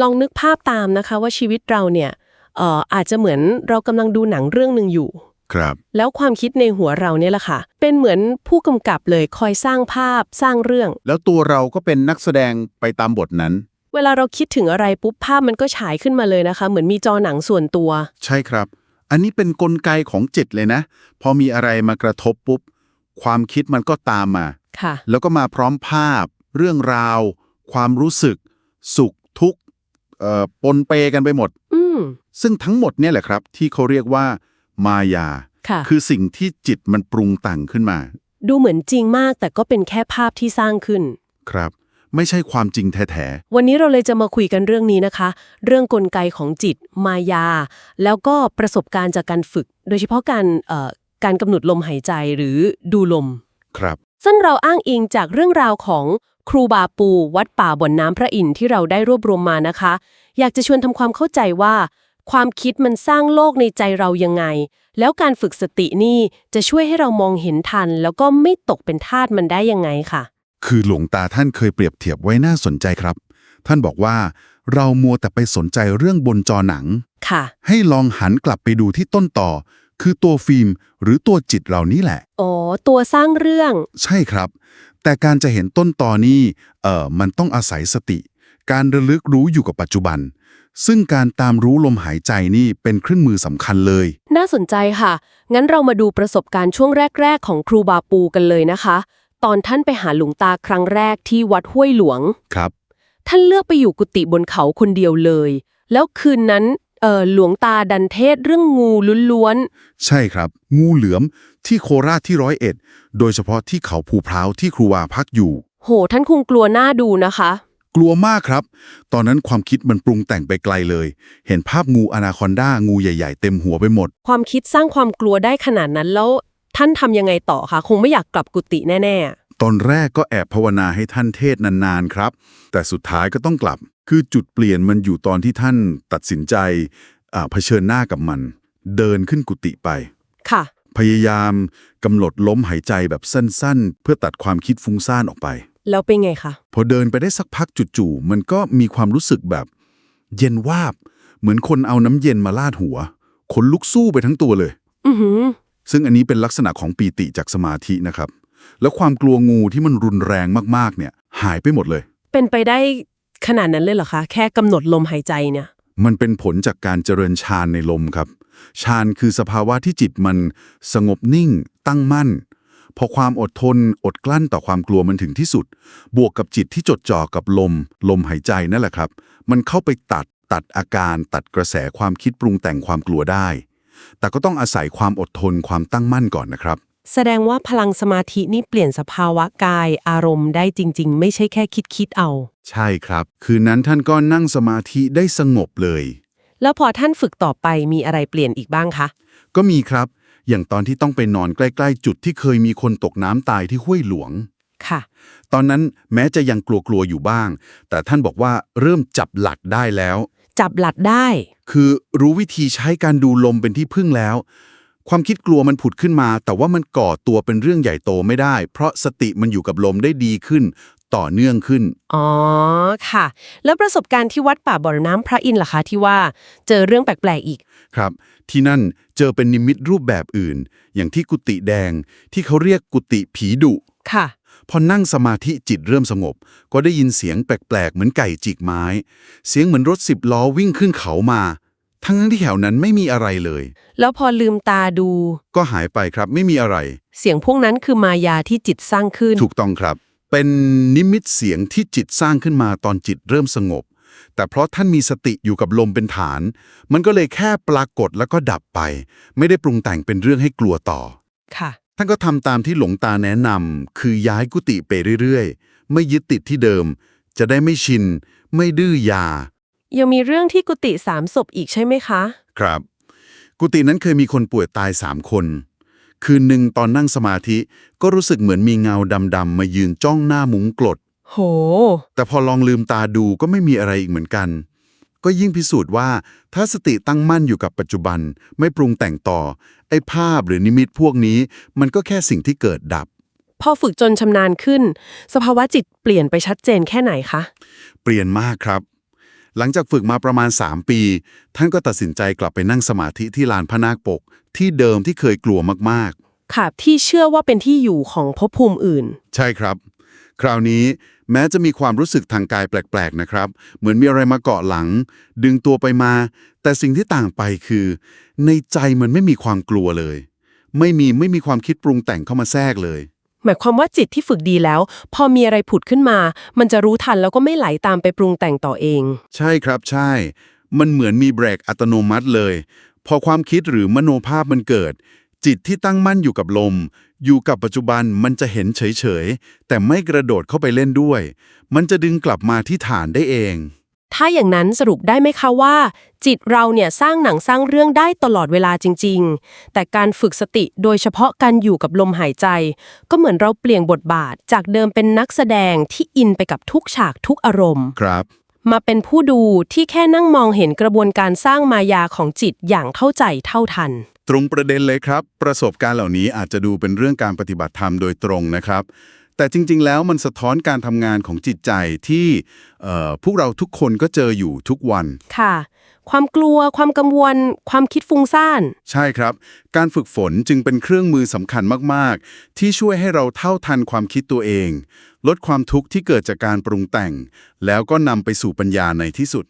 ลองนึกภาพตามนะคะว่าชีวิตเราเนี่ยเอ่ออาจจะเหมือนเรากำลังดูหนังเรื่องหนึ่งอยู่ ครับ แล้วความคิดในหัวเราเนี่ยแหละค่ะ เป็นเหมือนผู้กำกับเลยคอยสร้างภาพสร้างเรื่อง แล้วตัวเราก็เป็นนักแสดงไปตามบทนั้น เวลาเราคิดถึงอะไรปุ๊บภาพมันก็ฉายขึ้นมาเลยนะคะ เหมือนมีจอหนังส่วนตัว ใช่ครับ อันนี้เป็นนกลไกของจิตเลยนะ พอมีอะไรมากระทบปุ๊บ ความคิดมันก็ตามมาค่ะ แล้วก็มาพร้อมภาพ เรื่องราว ความรู้สึก สุขทุกข์เอ่อ ปนเปกันไปหมดอืมซึ่งทั้งหมดเนี่ยแหละครับ ที่เขาเรียกว่ามายาค่ะคือสิ่งที่จิตมันปรุงแต่งขึ้นมา ดูเหมือนจริงมากแต่ก็เป็นแค่ภาพที่สร้างขึ้น ครับ ไม่ใช่ความจริงแท้วันนี้เราเลยจะมาคุยกันเรื่องนี้นะคะ เรื่องกลไกของจิตมายา แล้วก็ประสบการณ์จากการฝึก โดยเฉพาะการเอ่อการกำหนดลมหายใจหรือดูลมๆครับ ซึ่งเราอ้างอิงจากเรื่องราวของ ครูบาปู วัดป่าบ่อนน้ำพระอินทร์ที่เราได้รวบรวมมานะคะ อยากจะชวนทำความเข้าใจว่า ความคิดมันสร้างโลกในใจเรายังไง แล้วการฝึกสตินี่จะช่วยให้เรามองเห็นทัน แล้วก็ไม่ตกเป็นทาสมันได้ยังไงค่ะ คือหลวงตาท่านเคยเปรียบเทียบไว้น่าสนใจครับ ท่านบอกว่าเรามัวแต่ไปสนใจเรื่องบนจอหนัง ค่ะ ให้ลองหันกลับไปดูที่ต้นต่อ คือตัวฟิล์ม หรือตัวจิตเรานี่แหละ อ๋อ ตัวสร้างเรื่อง ใช่ครับ แต่การจะเห็นต้นตอนี้เอ่อมันต้องอาศัยสติ การระลึกรู้อยู่กับปัจจุบัน ซึ่งการตามรู้ลมหายใจนี่เป็นเครื่องมือสำคัญเลย น่าสนใจค่ะ งั้นเรามาดูประสบการณ์ช่วงแรก ๆ ของครูบาปูกันเลยนะคะ ตอนท่านไปหาหลวงตาครั้งแรกที่วัดห้วยหลวง ครับ ท่านเลือกไปอยู่กุฏิบนเขาคนเดียวเลย แล้วคืนนั้น เอ่อหลวงตาดันเทศเรื่องงูล้วนใช่ครับ งูเหลือมที่โคราชที่ร้อยเอ็ด โดยเฉพาะที่เขาภูพร้าวที่ครูวาพักอยู่ ๆโห ท่านคงกลัวหน้าดูนะคะ กลัวมากครับ ตอนนั้นความคิดมันปรุงแต่งไปไกลเลย เห็นภาพงูอนาคอนดางูใหญ่ ๆ เต็มหัวไปหมด ความคิดสร้างความกลัวได้ขนาดนั้นแล้ว ท่านทำยังไงต่อคะ คงไม่อยากกลับกุฏิแน่ ตอนแรกก็แอบภาวนาให้ท่านเทศนานๆครับ แต่สุดท้ายก็ต้องกลับ คือจุดเปลี่ยนมันอยู่ตอนที่ท่านตัดสินใจอ่าเผชิญหน้ากับมัน เดินขึ้นกุฏิไปๆค่ะ พยายามกำหนดล้มหายใจแบบสั้นๆ เพื่อตัดความคิดฟุ้งซ่านออกไป แล้วเป็นไงคะ พอเดินไปได้สักพักจู่ๆ มันก็มีความรู้สึกแบบ เย็นวาบ เหมือนคนเอาน้ำเย็นมาลาดหัว ขนลุกสู้ไปทั้งตัวเลย อือหือซึ่งอันนี้เป็นลักษณะของปีติจากสมาธินะครับ แล้วความกลัวงูที่มันรุนแรงมากๆเนี่ย หายไปหมดเลย เป็นไปได้ขนาดนั้นเลยเหรอคะ แค่กำหนดลมหายใจเนี่ย มันเป็นผลจากการเจริญฌานในลมครับฌานคือสภาวะที่จิตมันสงบนิ่ง ตั้งมั่น พอความอดทนอดกลั้นต่อความกลัวมันถึงที่สุด บวกกับจิตที่จดจ่อกับลม ลมหายใจนั่นแหละครับ มันเข้าไปตัดตัดอาการ ตัดกระแสความคิดปรุงแต่งความกลัวได้ แต่ก็ต้องอาศัยความอดทนความตั้งมั่นก่อนนะครับ แสดงว่าพลังสมาธินี่เปลี่ยนสภาวะกายอารมณ์ได้จริง ๆ ไม่ใช่แค่คิดคิดๆเอา ใช่ครับ คืนนั้นท่านก็นั่งสมาธิได้สงบเลย แล้วพอท่านฝึกต่อไปมีอะไรเปลี่ยนอีกบ้างคะ ก็มีครับ อย่างตอนที่ต้องไปนอนใกล้ ๆ จุดที่เคยมีคนตกน้ำตายที่ห้วยหลวง ค่ะ ตอนนั้นแม้จะยังกลัวๆอยู่บ้าง แต่ท่านบอกว่าเริ่มจับหลักได้แล้ว จับหลัดได้ คือรู้วิธีใช้การดูลมเป็นที่พึ่งแล้ว ความคิดกลัวมันผุดขึ้นมา แต่ว่ามันก่อตัวเป็นเรื่องใหญ่โตไม่ได้ เพราะสติมันอยู่กับลมได้ดีขึ้น ต่อเนื่องขึ้น อ๋อค่ะ แล้วประสบการณ์ที่วัดป่าบ่อน้ำพระอินทร์ล่ะคะที่ว่าเจอเรื่องแปลกๆอีก ครับ ที่นั่นเจอเป็นนิมิตรูปแบบอื่น อย่างที่กุฏิแดง ที่เขาเรียกกุฏิผีดุ ค่ะ พอนั่งสมาธิจิตเริ่มสงบ ก็ได้ยินเสียงแปลกๆ เหมือนไก่จิกไม้ เสียงเหมือนรถสิบล้อวิ่งขึ้นเขามา ทั้งที่แถวนั้นไม่มีอะไรเลย แล้วพอลืมตาดู ก็หายไปครับไม่มีอะไร เสียงพวกนั้นคือมายาที่จิตสร้างขึ้น ถูกต้องครับ เป็นนิมิตเสียงที่จิตสร้างขึ้นมาตอนจิตเริ่มสงบ แต่เพราะท่านมีสติอยู่กับลมเป็นฐาน มันก็เลยแค่ปรากฏแล้วก็ดับไป ไม่ได้ปรุงแต่งเป็นเรื่องให้กลัวต่อ ค่ะ ท่านก็ทำตามที่หลวงตาแนะนำคือย้ายกุฏิไปเรื่อยๆ ไม่ยึดติดที่เดิม จะได้ไม่ชิน ไม่ดื้อยา ยังมีเรื่องที่กุฏิสามศพอีกใช่ไหมคะ ครับ กุฏินั้นเคยมีคนป่วยตายสามคน คืนหนึ่งตอนนั่งสมาธิก็รู้สึกเหมือนมีเงาดำๆมายืนจ้องหน้ามุ้งกลด โห แต่พอลองลืมตาดูก็ไม่มีอะไรอีกเหมือนกัน ก็ยิ่งพิสูจน์ว่าถ้าสติตั้งมั่นอยู่กับปัจจุบัน ไม่ปรุงแต่งต่อ ไอ้ภาพหรือนิมิตพวกนี้ มันก็แค่สิ่งที่เกิดดับ พอฝึกจนชำนาญขึ้น สภาวะจิตเปลี่ยนไปชัดเจนแค่ไหนคะ เปลี่ยนมากครับ หลังจากฝึกมาประมาณ 3 ปี ท่านก็ตัดสินใจกลับไปนั่งสมาธิที่ลานพระนาคปก ที่เดิมที่เคยกลัวมากค่ะที่เชื่อว่าเป็นที่อยู่ของภพภูมิอื่น ๆ ใช่ครับ คราวนี้แม้จะมีความรู้สึกทางกายแปลก ๆ นะครับ เหมือนมีอะไรมาเกาะหลัง ดึงตัวไปมา แต่สิ่งที่ต่างไปคือ ในใจมันไม่มีความกลัวเลย ไม่มีไม่มีความคิดปรุงแต่งเข้ามาแทรกเลย หมายความว่าจิตที่ฝึกดีแล้ว พอมีอะไรผุดขึ้นมา มันจะรู้ทันแล้วก็ไม่ไหลตามไปปรุงแต่งต่อเอง ใช่ครับใช่ มันเหมือนมีเบรกอัตโนมัติเลย พอความคิดหรือมโนภาพมันเกิด จิตที่ตั้งมั่นอยู่กับลม อยู่กับปัจจุบันมันจะเห็นเฉยๆแต่ไม่กระโดดเข้าไปเล่นด้วย มันจะดึงกลับมาที่ฐานได้เอง ถ้าอย่างนั้นสรุปได้ไหมคะว่า จิตเราเนี่ยสร้างหนังสร้างเรื่องได้ตลอดเวลาจริง ๆ แต่การฝึกสติโดยเฉพาะการอยู่กับลมหายใจ ก็เหมือนเราเปลี่ยนบทบาท จากเดิมเป็นนักแสดงที่อินไปกับทุกฉากทุกอารมณ์ ครับ มาเป็นผู้ดูที่แค่นั่งมองเห็นกระบวนการสร้างมายาของจิตอย่างเข้าใจเท่าทัน ตรงประเด็นเลยครับ ประสบการณ์เหล่านี้อาจจะดูเป็นเรื่องการปฏิบัติธรรมโดยตรงนะครับ แต่จริง ๆ แล้วมันสะท้อนการทำงานของจิตใจที่เอ่อพวกเราทุกคนก็เจออยู่ทุกวัน ค่ะ ความกลัว ความกังวล ความคิดฟุ้งซ่าน ใช่ครับ การฝึกฝนจึงเป็นเครื่องมือสำคัญมาก ๆ ที่ช่วยให้เราเท่าทันความคิดตัวเอง ลดความทุกข์ที่เกิดจากการปรุงแต่ง แล้วก็นำไปสู่ปัญญาในที่สุด